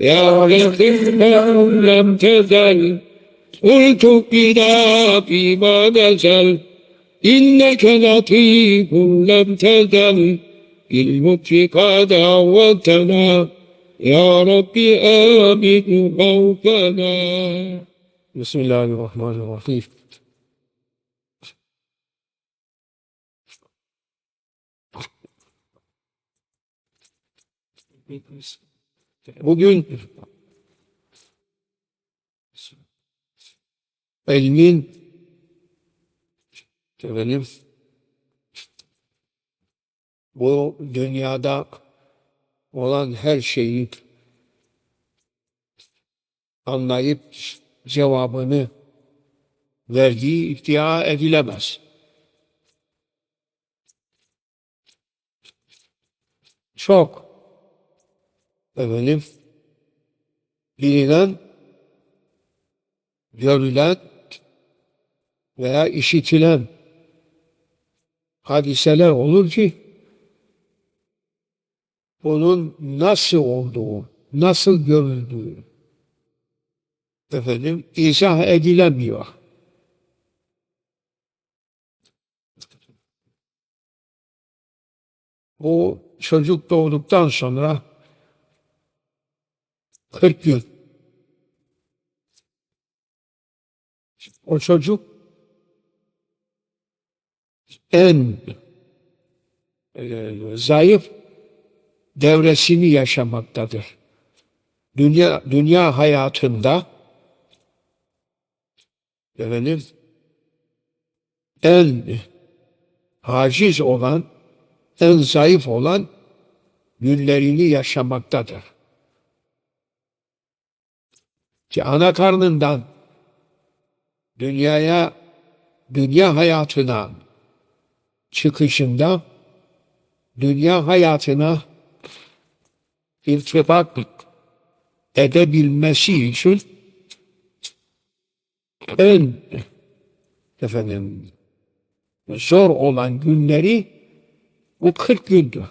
يا رحمن لم تزل. قلت بنا فيما نزل. إنك لطيف لم تزل. بالمتق دعوتنا يا رب آمن خوفنا بسم الله الرحمن الرحيم. Bugün ilmin efendim, bu dünyada olan her şeyi anlayıp cevabını verdiği iddia edilemez. Çok efendim bilinen, görülen veya işitilen hadiseler olur ki bunun nasıl olduğu, nasıl görüldüğü efendim izah edilemiyor. Bu çocuk doğduktan sonra 40 gün o çocuk en e, zayıf devresini yaşamaktadır. Dünya dünya hayatında efendim en haciz olan, en zayıf olan günlerini yaşamaktadır. Ki ana karnından dünyaya, dünya hayatına çıkışında dünya hayatına irtibat edebilmesi için en efendim zor olan günleri bu 40 gündü.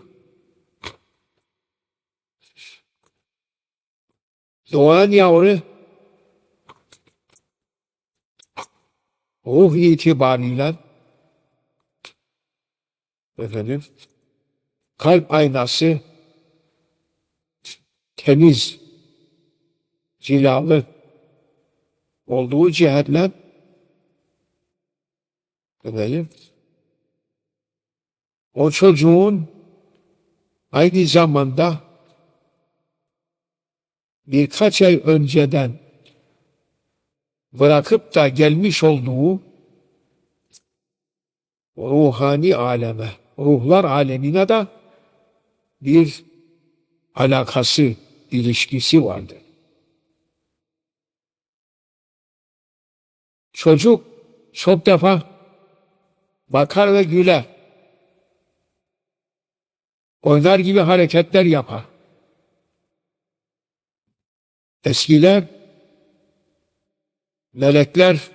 Doğan yavru ruh itibariyle efendim kalp aynası temiz, cilalı olduğu cihetle efendim o çocuğun aynı zamanda birkaç ay önceden bırakıp da gelmiş olduğu ruhani aleme, ruhlar alemine de bir alakası, ilişkisi vardır. Çocuk çok defa bakar ve güler. Oynar gibi hareketler yapar. Eskiler melekler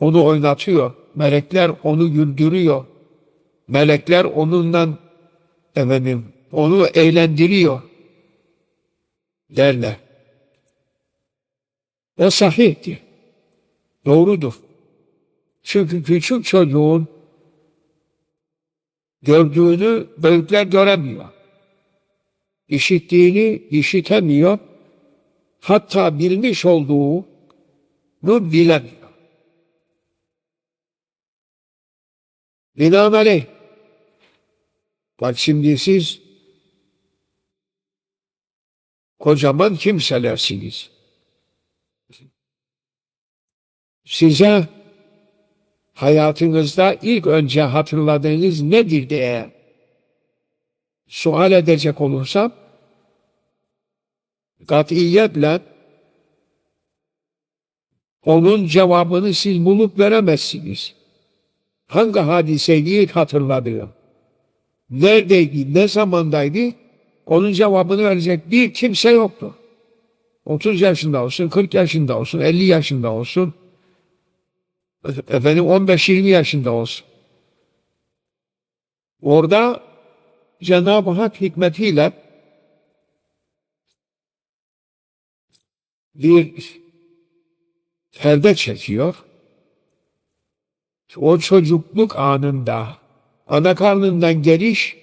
onu oynatıyor. Melekler onu güldürüyor. Melekler onunla efendim onu eğlendiriyor derler. O sahihtir. Doğrudur. Çünkü küçük çocuğun gördüğünü büyükler göremiyor. İşittiğini işitemiyor. Hatta bilmiş olduğunu bilemiyor. Binaenaleyh bak şimdi siz kocaman kimselersiniz. Size hayatınızda ilk önce hatırladığınız nedir diye sual edecek olursam katiyetle onun cevabını siz bulup veremezsiniz. Hangi hadiseyi hatırladığı, neredeydi, ne zamandaydı, onun cevabını verecek bir kimse yoktu. 30 yaşında olsun, 40 yaşında olsun, 50 yaşında olsun, efendim 15-20 yaşında olsun. Orada Cenab-ı Hak hikmetiyle bir perde çekiyor. O çocukluk anında ana karnından geliş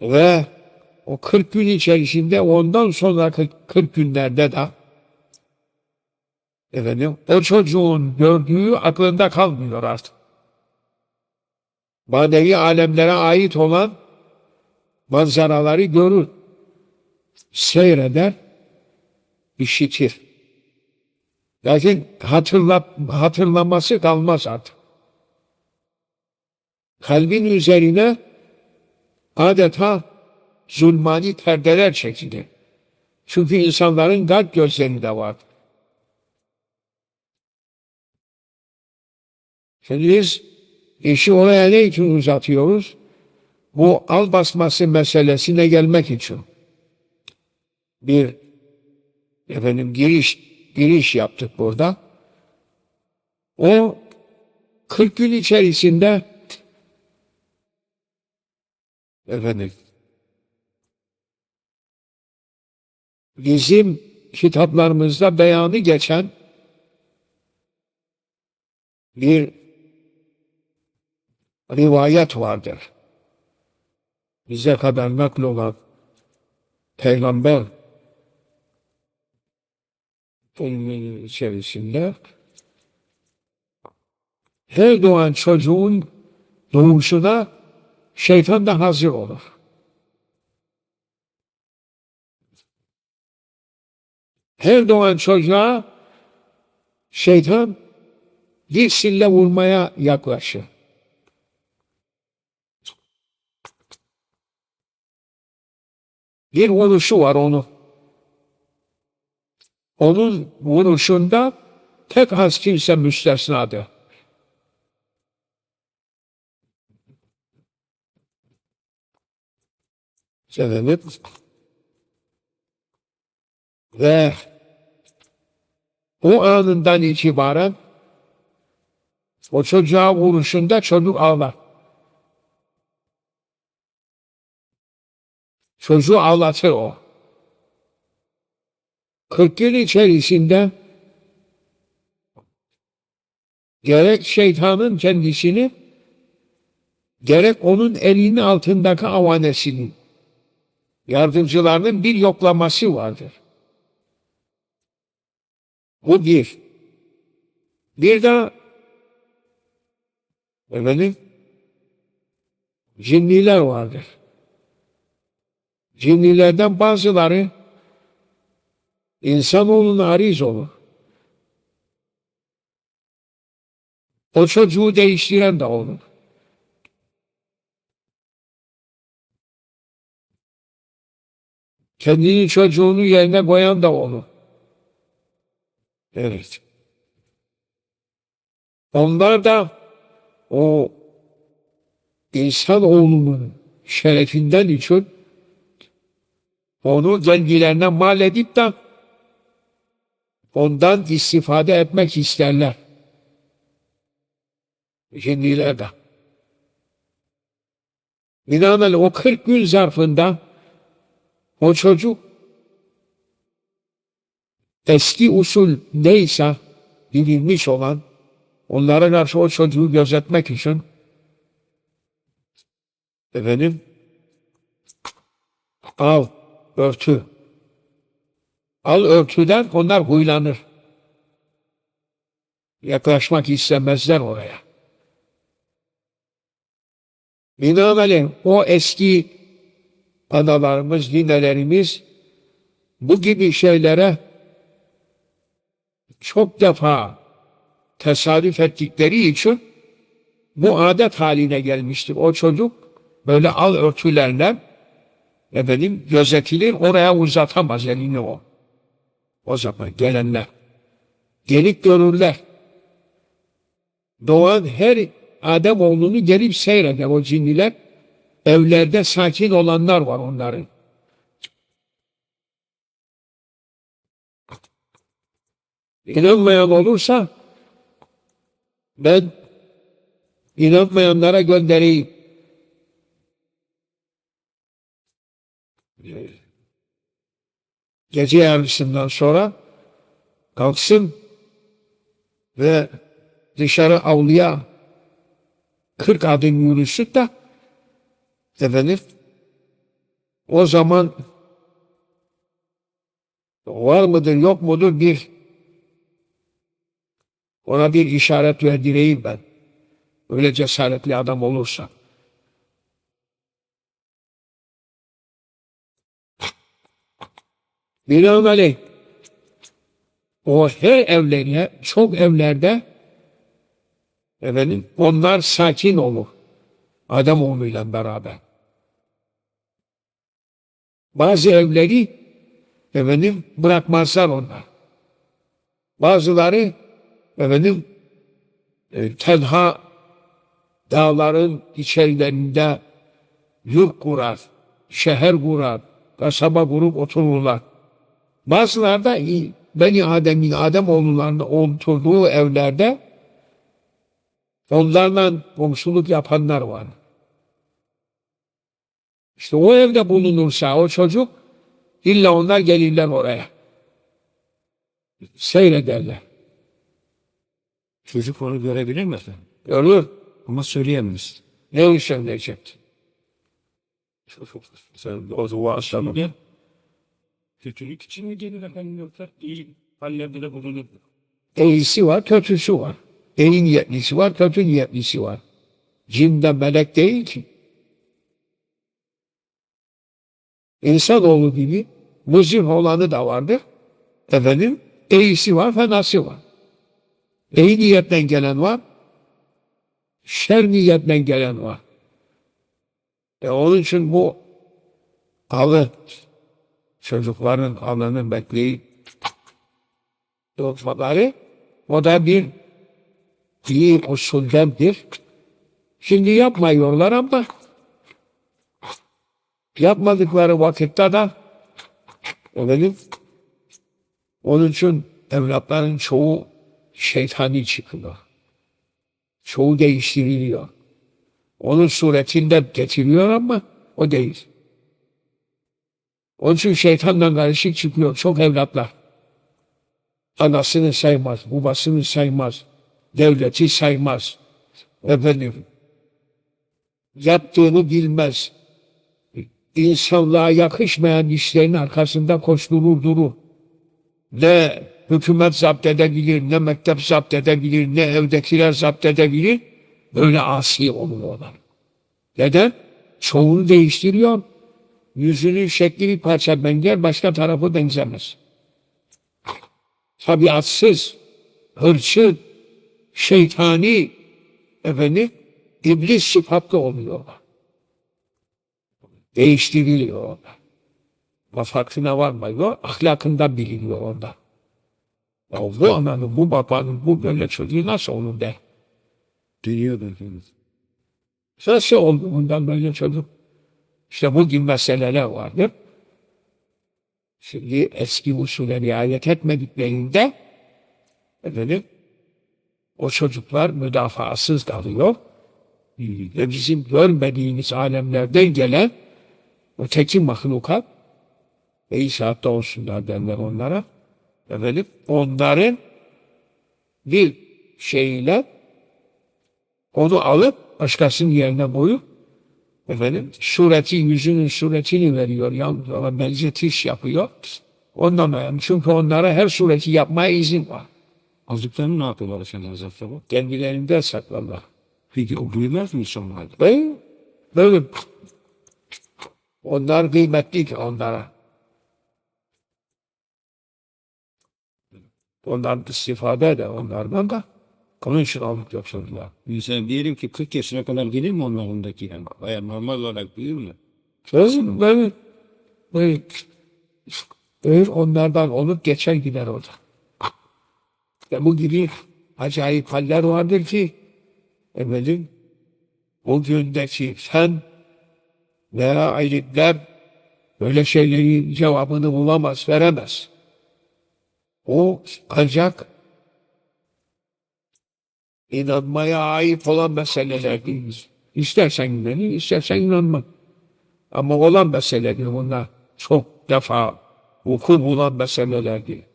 ve o 40 gün içerisinde ondan sonraki 40 günlerde de efendim o çocuğun gördüğü aklında kalmıyor artık. Manevi alemlere ait olan manzaraları görür, seyreder, işitir. Lakin hatırla, hatırlaması kalmaz artık. Kalbin üzerine adeta zulmani perdeler çekilir. Çünkü insanların kalp gözlerinde var. Şimdi biz işi oraya ne için uzatıyoruz? Bu al basması meselesine gelmek için. Bir efendim giriş giriş yaptık burada. O 40 gün içerisinde efendim bizim kitaplarımızda beyanı geçen bir rivayet vardır. Bize kadar nakl olan peygamber bunun içerisinde her doğan çocuğun doğuşuna şeytan da hazır olur. Her doğan çocuğa şeytan bir sille vurmaya yaklaşır. Bir vuruşu var onu. Onun vuruşunda tek az kimse müstesnadır. Sebebi ve o anından itibaren o çocuğa vuruşunda çocuk ağlar. Çocuğu ağlatır o. 40 yıl içerisinde gerek şeytanın kendisini gerek onun elinin altındaki avanesinin yardımcılarının bir yoklaması vardır. Bu bir. Bir de efendim cinniler vardır. Cinnilerden bazıları insanoğluna ariz olur. O çocuğu değiştiren de olur. Kendini çocuğunu yerine koyan da olur. Evet. Onlar da o insanoğlunun şerefinden için onu kendilerine mal edip de ondan istifade etmek isterler. Cinniler de. Binaenaleyh o 40 gün zarfında o çocuk eski usul neyse bilinmiş olan onlara karşı o çocuğu gözetmek için efendim al örtü al örtüden onlar huylanır. Yaklaşmak istemezler oraya. Binaenaleyh o eski analarımız, ninelerimiz bu gibi şeylere çok defa tesadüf ettikleri için bu adet haline gelmiştir. O çocuk böyle al örtülerle efendim gözetilir oraya uzatamaz elini o. O zaman gelenler gelip görürler. Doğan her Adem oğlunu gelip seyreder o cinniler. Evlerde sakin olanlar var onların. İnanmayan olursa ben inanmayanlara göndereyim. Gece yarısından sonra kalksın ve dışarı avluya 40 adım yürüsün de efendim o zaman var mıdır yok mudur bir ona bir işaret verdireyim ben. Öyle cesaretli adam olursa. Binaenaleyh o her evlerine, çok evlerde efendim, onlar sakin olur. Ademoğluyla beraber. Bazı evleri efendim bırakmazlar onlar. Bazıları efendim e, tenha dağların içerilerinde yurt kurar, şehir kurar, kasaba kurup otururlar. Bazıları da i- Beni Adem'in Adem oğullarında oturduğu evlerde onlarla komşuluk yapanlar var. İşte o evde bulunursa o çocuk illa onlar gelirler oraya. Seyrederler. Çocuk onu görebilir mi efendim? Görülür. Ama söyleyemez. Ne söyleyecekti? Sen o zaman Şimdi kötülük için mi gelir efendim yoksa iyi hallerde de bulunur. İyisi var, kötüsü var. İyi niyetlisi var, kötü niyetlisi var. Cin de melek değil ki. İnsanoğlu gibi muzip olanı da vardır. Efendim, iyisi var, fenası var. İyi niyetten gelen var, şer niyetten gelen var. E onun için bu alı çocukların alını bekleyip tutmaları o da bir iyi usuldendir. Şimdi yapmıyorlar ama yapmadıkları vakitte de efendim, onun için evlatların çoğu şeytani çıkıyor. Çoğu değiştiriliyor. Onun suretinde getiriyor ama o değil. Onun için şeytanla karışık çıkıyor çok evlatlar. Anasını saymaz, babasını saymaz, devleti saymaz. Efendim, yaptığını bilmez. İnsanlığa yakışmayan işlerin arkasında koşturur durur. Ne hükümet zapt edebilir, ne mektep zapt edebilir, ne evdekiler zapt edebilir. Böyle asi oluyorlar. Neden? Çoğunu değiştiriyor. Yüzünün şekli bir parça benzer, başka tarafı benzemez. Tabiatsız, hırçın, şeytani, efendim, iblis sıfatlı oluyorlar. Değiştiriliyorlar. Ama farkına varmıyor, ahlakında biliniyor onda. Ya bu ananın, bu babanın, bu böyle çocuğu nasıl olur. Deniyordu efendim. Nasıl oldu bundan böyle çocuk? İşte bu gibi meseleler vardır. Şimdi eski usule riayet etmediklerinde efendim, o çocuklar müdafaasız kalıyor. Ve bizim görmediğimiz alemlerden gelen öteki mahlukat ve inşaatta olsunlar derler onlara. Efendim, onların bir şeyle onu alıp başkasının yerine koyup efendim sureti yüzünün suretini veriyor yalnız ona benzetiş yapıyor. Ondan önemli. Çünkü onlara her sureti yapmaya izin var. Azıcıklarını ne yapıyorlar efendim Hazretleri? Kendilerinde saklarlar. Peki o büyümez mi insanlarda? Ve böyle onlar kıymetli ki onlara. Ondan istifade eder onlardan da. Onun için alıp yapsınlar. Mesela diyelim ki 40 yaşına kadar gelir mi onlarındaki yani? Baya normal olarak büyür mü? Sözüm böyle, böyle, böyle onlardan olup geçer gider orada. Ve bu gibi acayip haller vardır ki efendim o gündeki sen veya ayrıklar böyle şeylerin cevabını bulamaz, veremez. O ancak inanmaya ait olan meseleler değil. İstersen inan, istersen inanma. Ama olan meseledir bunlar. Çok defa vuku bulan meselelerdi.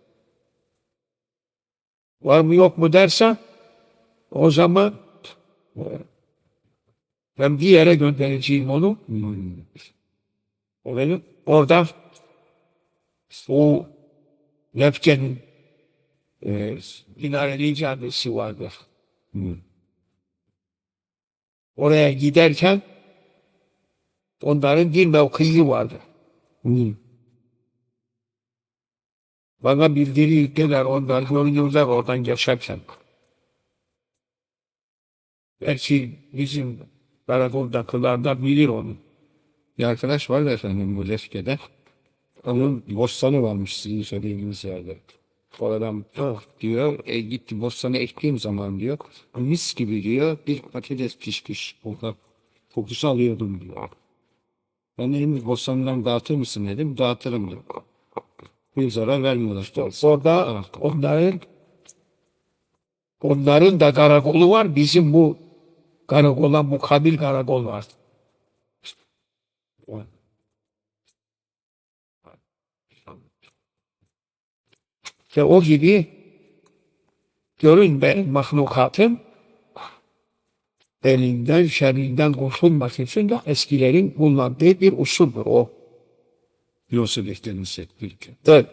Var mı yok mu dersen o zaman ben bir yere göndereceğim onu. O benim orada o Lefke'nin e, Minareli Camisi vardır. Oraya giderken onların bir mevkii vardı. Bana bildirirdiler onlar görünürler oradan geçerken. Belki bizim karakoldakilerden bilir onu. Bir arkadaş var da efendim bu Lefke'de. Onun bostanı varmış sizin söylediğiniz yerde. O adam diyor, e, gitti bostanı ektiğim zaman diyor, mis gibi diyor, bir patates pişmiş. Orada kokusu alıyordum diyor. Ben dedim bostanından dağıtır mısın dedim, dağıtırım diyor. Bir zarar vermiyorlar. Orada onların onların da karakolu var. Bizim bu karakola mukabil karakol var. Ve o gibi görünmeyen mahlukatın elinden, şerrinden kurtulmak için de eskilerin kullandığı bir usuldür o. Yoksa beklenirse ülke. Evet.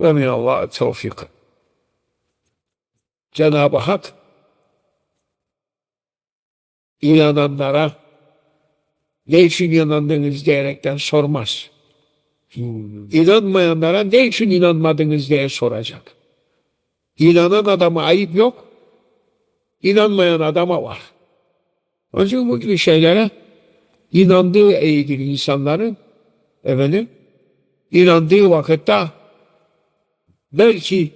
Ve minallah tevfik. Cenab-ı Hak inananlara ne için inandınız diyerekten sormaz. İnanmayanlara ne için inanmadınız diye soracak. İnanan adama ayıp yok. İnanmayan adama var. Onun bu gibi şeylere inandığı eğilir insanların efendim inandığı vakitte belki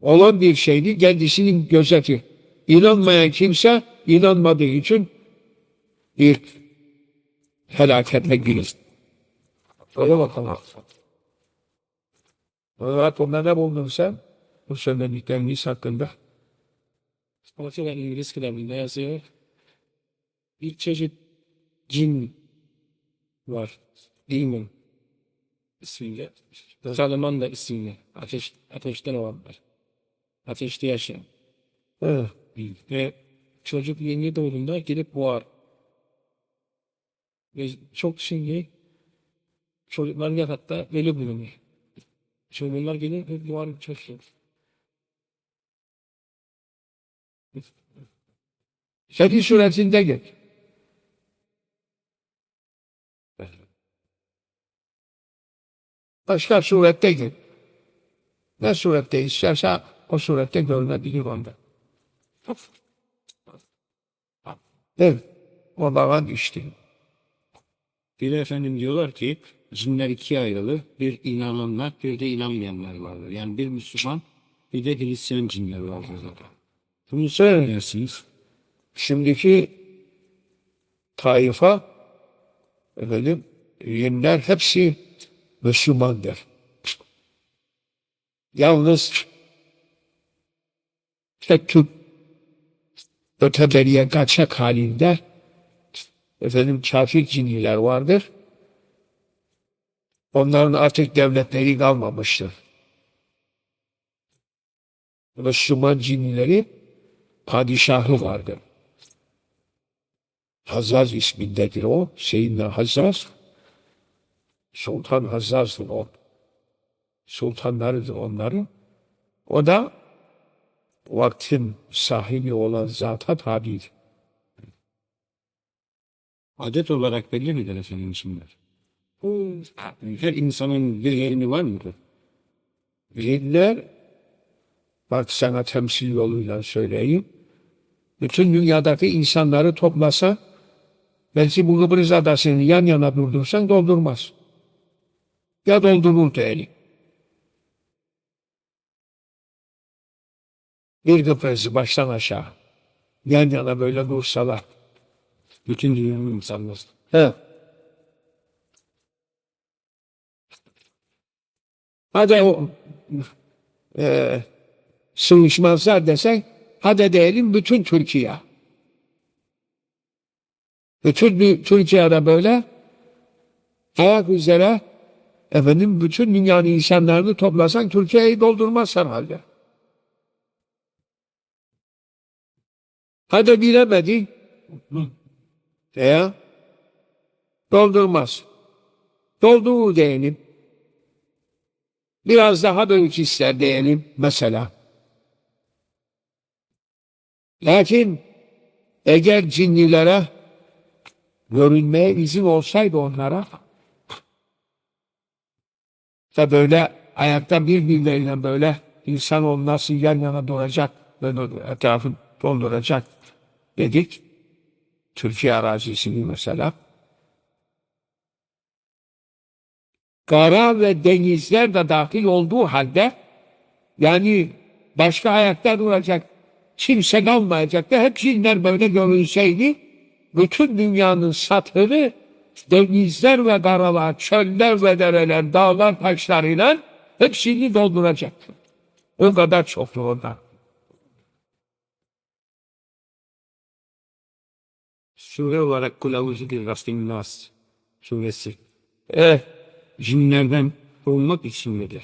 olan bir şeydi kendisinin gözeti. İnanmayan kimse inanmadığı için bir felaketle girir. Öyle bakalım. Onda ne buldun sen? Bu söyledikleriniz hakkında. Mesela İngiliz kitabında yazıyor. Bir çeşit cin var. Demon ismiyle. Salman da ismiyle. Ateş, ateşten olanlar. Ateşte yaşayan. Evet. Ve çocuk yeni doğduğunda gidip boğar. Ve çok şimdi çocuklar yatakta veli bulunuyor. Çocuklar gelip hep boğar çözüyor. Şekil suretinde gel. Başka surette gel. Ne surette isterse o surette görünebilir onda. Evet. O zaman işte. Bir efendim diyorlar ki cinler ikiye ayrılı. Bir inananlar bir de inanmayanlar vardır. Yani bir Müslüman bir de Hristiyan cinler vardır. Şimdi söyle. Dersiniz. Şimdiki taifa efendim yeniler hepsi Müslümandır. Yalnız tek tük öteberiye kaçak halinde efendim kafir ciniler vardır. Onların artık devletleri kalmamıştır. Müslüman cinileri padişahı vardır. Hazaz ismindedir o. Seyyidina Hazaz. Sultan Hazaz'dır o. Sultanlarıdır onların. O da vaktin sahibi olan zata tabidir. Adet olarak belli midir efendim cinler? Her insanın bir yerini var mıdır? Cinler, bak sana temsil yoluyla söyleyeyim. Bütün dünyadaki insanları toplasa, belki bu Kıbrıs adasını yan yana durdursan doldurmaz. Ya doldurur değil. Bir Kıbrıs'ı baştan aşağı yan yana böyle dursalar. Bütün dünyanın insanları. He. Hadi o e, sığışmazlar desen hadi diyelim bütün Türkiye. Bütün Türkiye'de böyle ayak üzere efendim bütün dünyanın insanlarını toplasan Türkiye'yi doldurmaz herhalde. Hadi bilemedin. Ya. Doldurmaz. Dolduğu diyelim. Biraz daha büyük ister diyelim mesela. Lakin eğer cinlilere görünmeye izin olsaydı onlara da böyle ayakta birbirleriyle böyle insan nasıl yan yana duracak böyle etrafı dolduracak dedik. Türkiye arazisini mesela. Kara ve denizler de dahil olduğu halde yani başka ayakta duracak kimse kalmayacak da hep cinler böyle görünseydi bütün dünyanın satırı denizler ve karalar, çöller ve dereler, dağlar taşlarıyla hepsini dolduracaktı. O kadar çoktu onlar. Sure olarak kılavuzu bir Rabbin Nas suresi. Evet. Cinlerden korunmak için midir?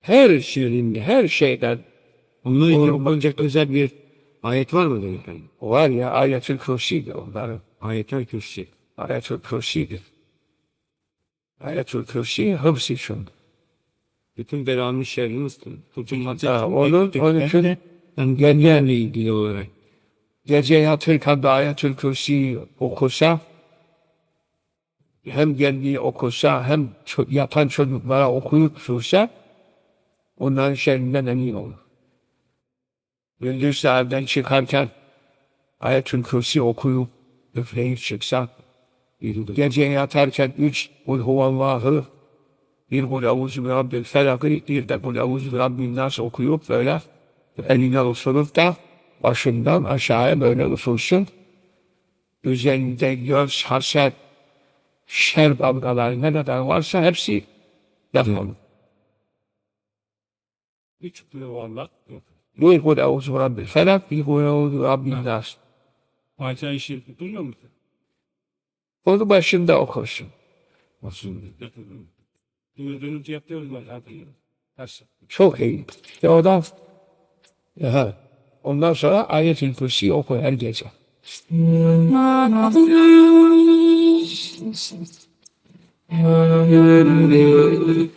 Her şeyinde, her şeyden Onlar için okunacak özel bir ayet var mıdır efendim? var ya ayetül kürsiydi onların. Ayetler Kürsi. Ayetül kürsiydi. Ayetül kürsi hıfz için. Bütün belanın şerrinizdir. Bütün Ha, onun, onun için engellerle ilgili olarak. gece yatırken de ayetül kürsi okusa hem kendi okusa hem yatan çocuklara okuyup dursa onların şerrinden emin olur. Gündüz evden çıkarken ayetül kürsi okuyup üfleyip çıksa gece yatarken üç kul huvallahı bir kul evuzu bi rabbil felakı bir de kul evuzu bi rabbin nas okuyup böyle eline usulüp da başından aşağıya böyle usulsun. Üzerinde göz, haset, şer dalgaları ne kadar varsa hepsi yapmalı. Hiç bu Allah. Bir kul evuzu bi rabbil felak, bir kul evuzu bi rabbin nas. Fatiha işi duymuyor musun? Onu başında okursun. Duyduğunuz yapıyoruz ben zaten. Çok iyi. İşte oradan Aha. Ondan sonra ayet-ül kürsi oku her gece. Thank you.